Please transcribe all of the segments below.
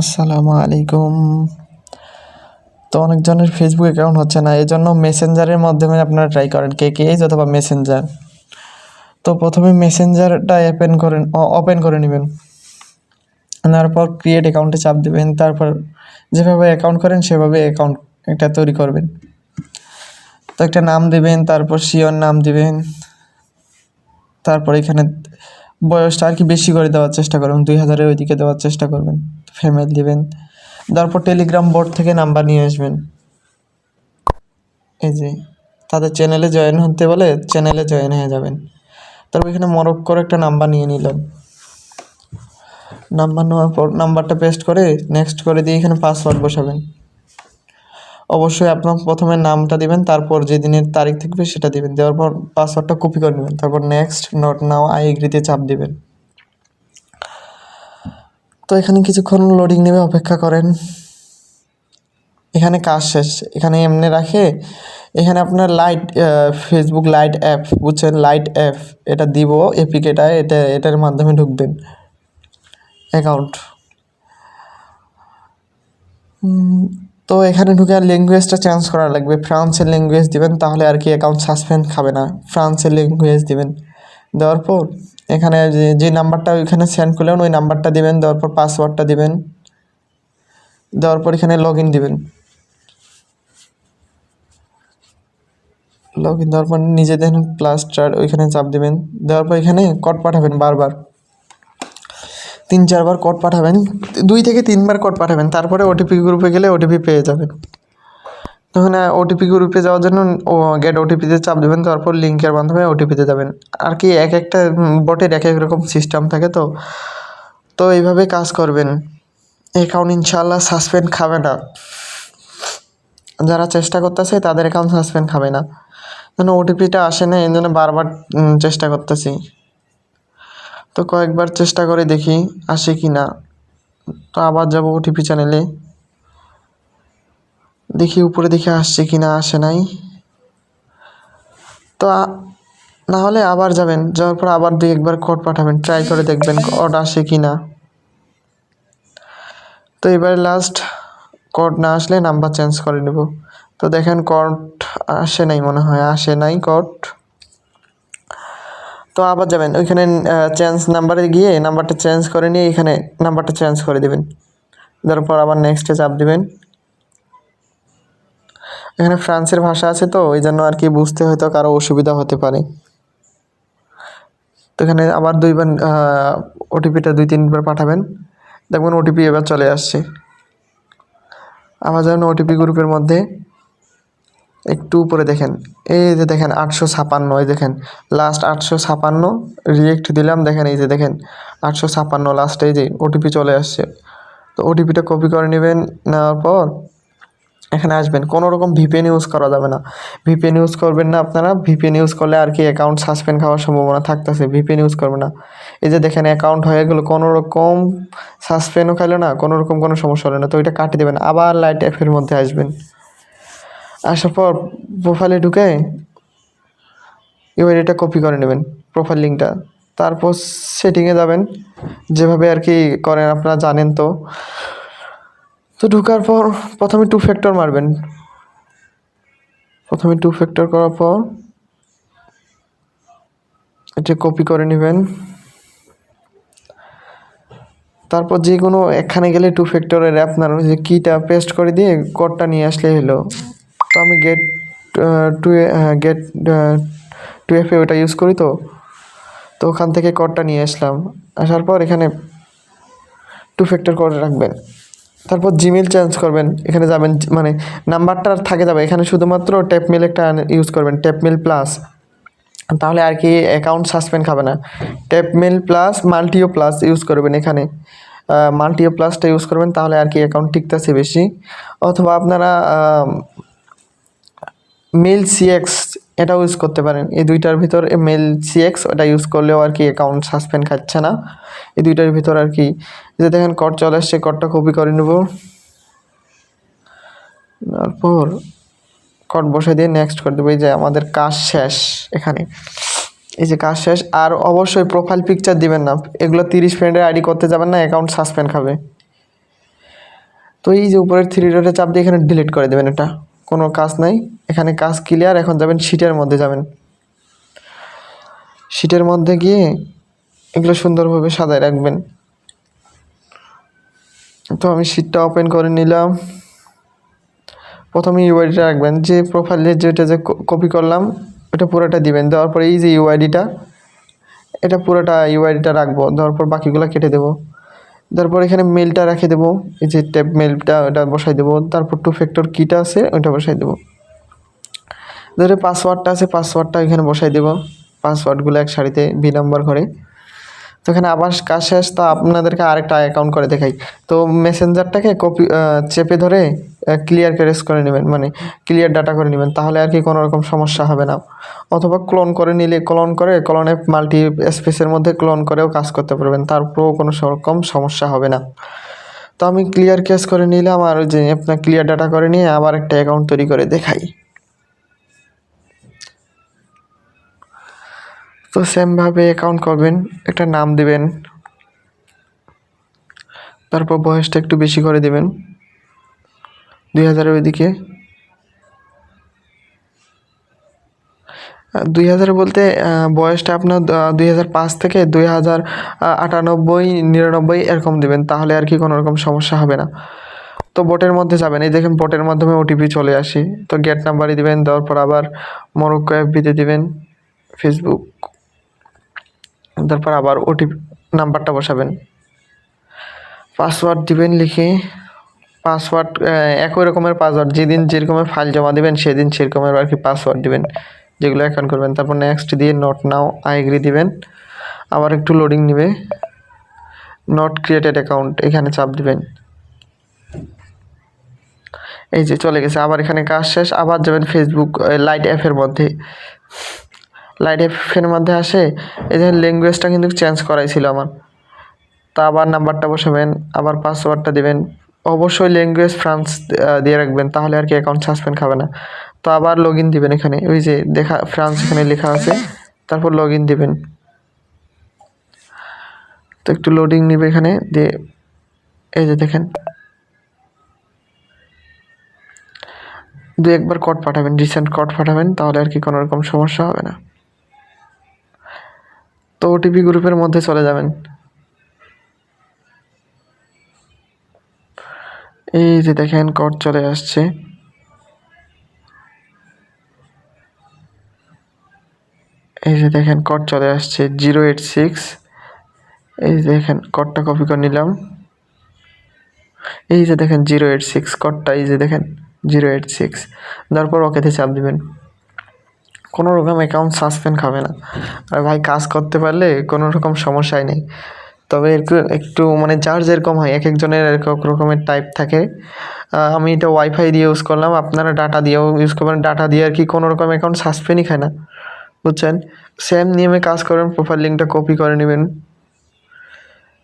আসসালামু আলাইকুম। তো অনেকজনের ফেসবুক অ্যাকাউন্ট হচ্ছে না এই জন্য মেসেঞ্জারের মাধ্যমে আপনারা ট্রাই করেন কে কেজ অথবা মেসেঞ্জার তো প্রথমে মেসেঞ্জারটা ওপেন করেন ওপেন করে নেবেন। তারপর ক্রিয়েট অ্যাকাউন্টে চাপ দেবেন, তারপর যেভাবে অ্যাকাউন্ট করেন সেভাবে অ্যাকাউন্ট একটা তৈরি করবেন। তো একটা নাম দেবেন, তারপর শিওর নাম দেবেন। তারপর এখানে বয়সটা আর কি বেশি করে দেওয়ার চেষ্টা করবেন, দুই হাজারের ওইদিকে দেওয়ার চেষ্টা করবেন। ফিমেল দিবেন। তারপর টেলিগ্রাম বোর্ড থেকে নাম্বার নিয়ে আসবেন। এই যে, তাদের চ্যানেলে জয়েন হতে বলে চ্যানেলে জয়েন হয়ে যাবেন। তারপর এখানে মরক করে একটা নাম্বার নিয়ে নিলেন। নাম্বার নেওয়ার পর নাম্বারটা পেস্ট করে নেক্সট করে দিয়ে এখানে পাসওয়ার্ড বসাবেন। অবশ্যই আপনার প্রথমে নামটা দিবেন, তারপর যে দিনের তারিখ থাকবে সেটা দিবেন। দেওয়ার পর পাসওয়ার্ডটা কপি করে নেবেন। তারপর নেক্সট নট নাও আই এগ্রিতে চাপ দিবেন। তো এখানে কিছুক্ষণ লোডিং নেবে অপেক্ষা করেন। এখানে কাজ শেষ। এখানে এমনি রাখে। এখানে আপনার লাইট ফেসবুক লাইট অ্যাপ বুঝছেন? লাইট অ্যাপ এটা দিব এপিকেটা এটা এটার মাধ্যমে ঢুকবেন। অ্যাকাউন্ট তো এখানে ঢুকে আর ল্যাঙ্গুয়েজটা চেঞ্জ করা লাগবে। ফ্রান্সের ল্যাঙ্গুয়েজ দিবেন, তাহলে আর কি অ্যাকাউন্ট সাসপেন্ড খাবে না। ফ্রান্সের ল্যাঙ্গুয়েজ দিবেন। দেওয়ার পর এখানে যে নাম্বারটা ওইখানে সেন্ড করলেন, ওই নাম্বারটা দেবেন, দেওয়ার পর পাসওয়ার্ডটা দিবেন, দেওয়ার পর এখানে লগ ইন দিবেন। লগ ইন দেওয়ার পর নিজে দেখেন প্লাস স্টার ওইখানে চাপ দেবেন। দেওয়ার পর এখানে কোড পাঠাবেন বারবার। তিন, চারবার কোড পাঠাবেন, দুই থেকে তিনবার কোড পাঠাবেন, তারপরে ওটিপি গ্রুপে গেলে ওটিপি পেয়ে যাবেন। তখন ওটিপি গ্রুপে যাওয়ার জন্য ও গেট ওটিপিতে চাপ দেবেন, তারপর লিঙ্কের মাধ্যমে ওটিপিতে যাবেন। আর কি এক একটা বটের এক এক রকম সিস্টেম থাকে তো। তো এইভাবে কাজ করবেন। অ্যাকাউন্ট ইনশাল্লাহ সাসপেন্ড খাবে না। যারা চেষ্টা করতেছে, তাদের অ্যাকাউন্ট সাসপেন্ড খাবে না। যেন ওটিপিটা আসে না, এই জন্য বারবার চেষ্টা করতেছি। তো কয়েকবার চেষ্টা করে দেখি, আসে কি না তো আবার যাব ওটিপি চ্যানেলে দেখি উপরে দেখি আসছে কি না, আসে নাই। তো না হলে আবার যাবেন, যাওয়ার পর আবার দুই একবার কোড পাঠাবেন, ট্রাই করে দেখবেন কোড আসে কি না। তো এবারে লাস্ট কোড না আসলে নাম্বার চেঞ্জ করে নেব। তো দেখেন কোড আসে নাই মনে হয়, আসে নাই কোড তো আবার যাবেন, ওইখানে চেঞ্জ নাম্বারে গিয়ে নাম্বারটা চেঞ্জ করে নিয়ে এখানে নাম্বারটা চেঞ্জ করে দেবেন। তারপর আবার নেক্সটে চাপ দিবেন। এখানে ফ্রান্সের ভাষা আছে তো ওই জন্য আর কি বুঝতে হয়তো কারও অসুবিধা হতে পারে। তো এখানে আবার দুইবার ওটিপিটা দুই, তিনবার পাঠাবেন। দেখবেন ওটিপি এবার চলে আসছে। আবার যেন ওটিপি গ্রুপের মধ্যে একটু উপরে দেখেন, এই যে দেখেন আটশো ছাপান্ন, এই দেখেন লাস্ট আটশো ছাপান্ন রিয়েক্ট দিলাম, দেখেন এই যে দেখেন, আটশো ছাপান্ন লাস্টে এই যে ওটিপি চলে আসছে। তো ওটিপিটা কপি করে নেবেন, নেওয়ার পর এখানে আসবেন। কোনো রকম ভিপিএন ইউজ করা যাবে না। ভিপিএন ইউজ করবেন না আপনারা। ভিপিএন ইউজ করলে আর কি অ্যাকাউন্ট সাসপেন্ড খাওয়ার সম্ভাবনা থাকতেছে। ভিপিএন ইউজ করবে না। এই যে দেখেন অ্যাকাউন্ট হয়ে গেলো, কোনো রকম সাসপেন্ডও খাইলো না, কোনো রকম কোনো সমস্যা হলো না। তো ওইটা কাটিয়ে দেবেন, আবার লাইট অ্যাপের মধ্যে আসবেন। আসার পর প্রোফাইলে ঢুকে এটা কপি করে নেবেন প্রোফাইল লিঙ্কটা তারপর সেটিংয়ে যাবেন। যেভাবে আর কি করেন, আপনারা জানেন তো। তো ঢোকার পর প্রথমে টু ফ্যাক্টর মারবেন। প্রথমে টু ফ্যাক্টর করার পর এটা কপি করে নেবেন। তারপর যে কোনো একখানে গেলে টু ফ্যাক্টরের অ্যাপ আপনার যে কিটা পেস্ট করে দিয়ে কোডটা নিয়ে আসলেই হলো। তো আমি গেট টু গেট টু এফে ওটা ইউজ করি তো। তো ওখান থেকে কোডটা নিয়ে আসলাম। আসার পর এখানে টু ফ্যাক্টর করে রাখবেন। তারপর জিমেল চেঞ্জ করবেন, এখানে যাবেন মানে নাম্বারটা থাকে যাবে, এখানে শুধুমাত্র ট্যাপমেল একটা ইউজ করবেন ট্যাপমেল প্লাস তাহলে আর কি অ্যাকাউন্ট সাসপেন্ড খাবে না। ট্যাপমেল প্লাস মাল্টিও প্লাস ইউজ করবেন এখানে। মাল্টিও প্লাসটা ইউজ করবেন, তাহলে আর কি অ্যাকাউন্ট টিকতেছে বেশি। অথবা আপনারা মেল সিএক্স এটাও ইউজ করতে পারেন। এই দুইটার ভিতর মেল সিএক্স ওটা ইউজ করলেও আর কি অ্যাকাউন্ট সাসপেন্ড খাচ্ছে না। এই দুইটার ভিতর আর কি যে দেখেন কড চলে আসছে কডটা কপি করে নেব। তারপর কড বসে দিয়ে নেক্সট করে দেবো। এই যে আমাদের কাজ শেষ এখানে। এই যে কাজ শেষ, আর অবশ্যই প্রোফাইল পিকচার দিবেন না। এগুলো তিরিশ ফ্রেন্ডের আইডি করতে যাবেন না অ্যাকাউন্ট সাসপেন্ড খাবে। তো এই যে উপরের থ্রি ডটে চাপ দিয়ে এখানে ডিলিট করে দেবেন এটা। কোনো কাজ নাই। এখানে কাজ ক্লিয়ার এখন যাবেন শিটের মধ্যে যাবেন। শিটের মধ্যে গিয়ে এগুলো সুন্দরভাবে সাজায় রাখবেন। তো আমি শিটটা ওপেন করে নিলাম। প্রথমে ইউআইডিটা রাখবেন। যে প্রোফাইলে যেটা যে কপি করলাম, ওটা পুরোটা দিবেন। দেওয়ার পরে এই যে ইউআইডিটা এটা পুরোটা ইউআইডিটা রাখব। দেওয়ার পর বাকিগুলো কেটে দেবো। তারপর এখানে মেলটা রেখে দেবো। এই যে ট্যাব মেলটা ওটা বসাই দেবো। তারপর টু ফ্যাক্টর কিটা আছে, ওইটা বসাই দেবো। ধরে পাসওয়ার্ডটা আছে পাসওয়ার্ডটা এখানে বসাই দেবো। পাসওয়ার্ডগুলো এক সারিতে বি নাম্বার করে। তো এখানে আবার কাজ শেষ, তো আপনাদেরকে আরেকটা অ্যাকাউন্ট করে দেখাই। তো মেসেঞ্জারটাকে কপি চেপে ধরে ক্লিয়ার ক্যারেজ করে নেবেন মানে ক্লিয়ার ডাটা করে নেবেন, তাহলে আর কি কোনো রকম সমস্যা হবে না। অথবা ক্লোন করে নিলে ক্লোন করে ক্লোনে মাল্টি স্পেসের মধ্যে ক্লোন করেও কাজ করতে পারবেন, তারপরেও কোনো রকম সমস্যা হবে না। তো আমি ক্লিয়ার ক্যাশ করে নিলাম, আর যে আপনার ক্লিয়ার ডাটা করে নিয়ে আবার একটা অ্যাকাউন্ট তৈরি করে দেখাই। তো সেমভাবে অ্যাকাউন্ট করবেন, একটা নাম দিবেন, তারপর বয়সটা একটু বেশি করে দিবেন। দুই হাজারের ওইদিকে। দুই হাজার বলতে বয়সটা আপনার দুই হাজার পাঁচ থেকে দুই হাজার আটানব্বই, নিরানব্বই এরকম দেবেন, তাহলে আর কি কোনো রকম সমস্যা হবে না। তো বোটের মধ্যে যাবেন, এই দেখেন বোটের মাধ্যমে ওটিপি চলে আসে। তো গেট নাম্বারই দিবেন, দেওয়ার পর আবার মরক্কো অ্যাপবিতে দিবেন ফেসবুক তারপর আবার ওটিপি নাম্বারটা বসাবেন। পাসওয়ার্ড দিবেন লিখে। পাসওয়ার্ড একই রকমের পাসওয়ার্ড, যেদিন যেরকমের ফাইল জমা দিবেন, সেদিন সেরকমের আর কি পাসওয়ার্ড দেবেন, যেগুলো অ্যাকাউন্ট করবেন। তারপর নেক্সট দিয়ে নট নাও আই এগ্রি দিবেন। আবার একটু লোডিং নেবে। নট ক্রিয়েটেড অ্যাকাউন্ট এখানে চাপ দিবেন। এই যে চলে গেছে, আবার এখানে কাজ শেষ। আবার যাবেন ফেসবুক লাইট অ্যাপের মধ্যে। লাইট অ্যাপের মধ্যে আসে, এই যে ল্যাঙ্গুয়েজটা কিন্তু চেঞ্জ করাই ছিল আমার। তা আবার নাম্বারটা বসাবেন, আবার পাসওয়ার্ডটা দিবেন। অবশ্যই ল্যাঙ্গুয়েজ ফ্রান্স দিয়ে রাখবেন, তাহলে আর কি অ্যাকাউন্ট সাসপেন্ড খাবে না। তো আবার লগ ইন দিবেন এখানে, ওই যে দেখা, ফ্রান্স এখানে লেখা আছে, তারপর লগ ইন দিবেন। তো একটু লোডিং নিবে এখানে, দিয়ে এই যে দেখেন। দু একবার কোড পাঠাবেন রিসেন্ট কোড পাঠাবেন, তাহলে আর কি কোনো রকম সমস্যা হবে না। তো ওটিপি গ্রুপের মধ্যে চলে যাবেন। এই যে দেখেন কোড চলে আসছে। এই যে দেখেন কোড চলে আসছে জিরো এইট সিক্স। এই যে দেখেন কোডটা কপি করে নিলাম। এই যে দেখেন জিরো এইট সিক্স কোডটা এই যে দেখেন জিরো এইট সিক্স। তারপর ওকেতে চাপ দিবেন। কোনো রকম অ্যাকাউন্ট সাসপেন্ড খাবে না। আর ভাই, কাজ করতে পারলে কোনো রকম সমস্যাই নেই। তবে একটু একটু মানে যার যেরকম হয় এক একজনের এক এক রকমের টাইপ থাকে। আমি এটা ওয়াইফাই দিয়ে ইউজ করলাম, আপনারা ডাটা দিয়েও ইউজ করবেন। ডাটা দিয়ে আর কি কোনো রকম অ্যাকাউন্ট সাসপেন্ডই খায় না, বুঝছেন? সেম নিয়মে কাজ করবেন প্রোফাইল লিঙ্কটা কপি করে নেবেন।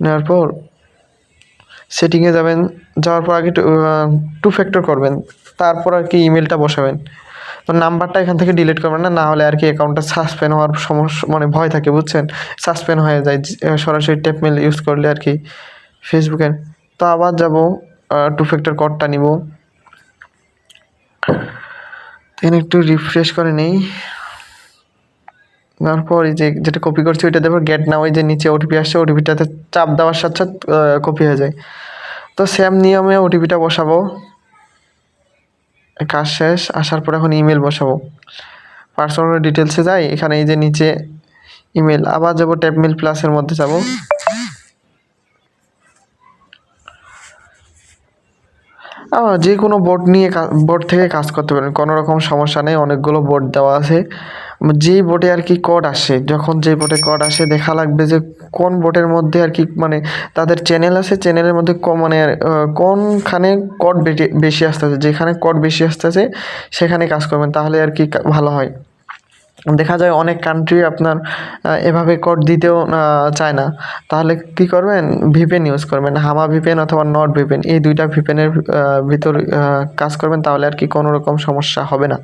নেওয়ার পর সেটিংয়ে যাবেন, যাওয়ার পর আগে টু ফ্যাক্টর করবেন। তারপর আর কি ইমেলটা বসাবেন। তো নাম্বারটা এখান থেকে ডিলিট করবেন না না হলে আর কি অ্যাকাউন্টটা সাসপেন্ড হওয়ার সমস্যা মানে ভয় থাকে, বুঝছেন? সাসপেন্ড হয়ে যায় সরাসরি টেপ মেল ইউজ করলে আর কি ফেসবুকে তো আবার যাব টু ফ্যাক্টর কোডটা নিব। এখানে একটু রিফ্রেশ করে নেই। তারপর এই যে যেটা কপি করছি, ওইটা দেবো গেট না ওই যে নিচে ওটিপি আসছে ওটিপিটাতে চাপ দেওয়ার সাথে সাথে কপি হয়ে যায়। তো সেম নিয়মে ওটিপিটা বসাবো। কাজ শেষ, আসার পর এখন ইমেল বসাবো। পার্সোনাল ডিটেলসে যাই, এখানে এই যে নিচে ইমেল আবার যাব ট্যাপমেল প্লাসের মধ্যে যাব। যে কোনো বোর্ড নিয়ে বোর্ড থেকে কাজ করতে পারেন, কোনো রকম সমস্যা নেই, অনেকগুলো বোর্ড দেওয়া আছে। যেই বোর্ডে আর কি কোড আসে, যখন যেই বোর্ডে কোড আসে, দেখা লাগবে যে কোন বোর্ডের মধ্যে আর কি মানে তাদের চ্যানেল আছে চ্যানেলের মধ্যে ক- মানে কোনখানে কোড বেশি আসতেছে, যেখানে কোড বেশি আসতেছে, সেখানে কাজ করবেন, তাহলে আর কি ভালো হয়। দেখা যায় অনেক কান্ট্রি আপনার এভাবে কোড দিতেও চায় না। তাহলে কি করবেন? ভিপেন ইউজ করবেন হামা ভিপেন অথবা নট ভিপেন এই দুইটা ভিপেনের ভিতর কাজ করবেন, তাহলে আর কি কোনো রকম সমস্যা হবে না।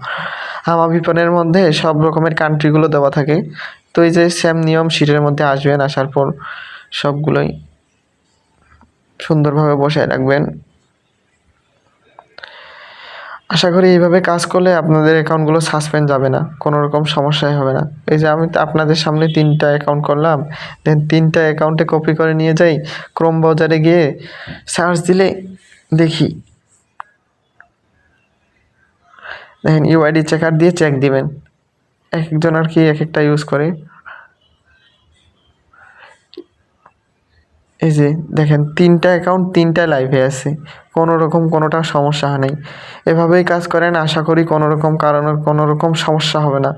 হামা ভিপেনের মধ্যে সব রকমের কান্ট্রিগুলো দেওয়া থাকে। তো এই যে সেম নিয়ম শিটের মধ্যে আসবেন, আসার পর সবগুলোই সুন্দরভাবে বসায় রাখবেন। আশা করি এইভাবে কাজ করলে আপনাদের অ্যাকাউন্টগুলো সাসপেন্ড যাবে না, কোনো রকম সমস্যাই হবে না। এই যে আমি আপনাদের সামনে তিনটা অ্যাকাউন্ট করলাম দেন তিনটা অ্যাকাউন্টে কপি করে নিয়ে যাই ক্রোম বাজারে গিয়ে সার্চ দিলে দেখি। দেখেন ইউআইডি চেকার দিয়ে চেক দিবেন। এক একজন আর কি এক একটা ইউজ করে। এই যে দেখেন, তিনটা অ্যাকাউন্ট তিনটা লাইভে আছে। কোনো রকম কোনোটা সমস্যা নেই। এভাবেই কাজ করেন, আশা করি কোনো রকম কারণের কোনো রকম সমস্যা হবে না।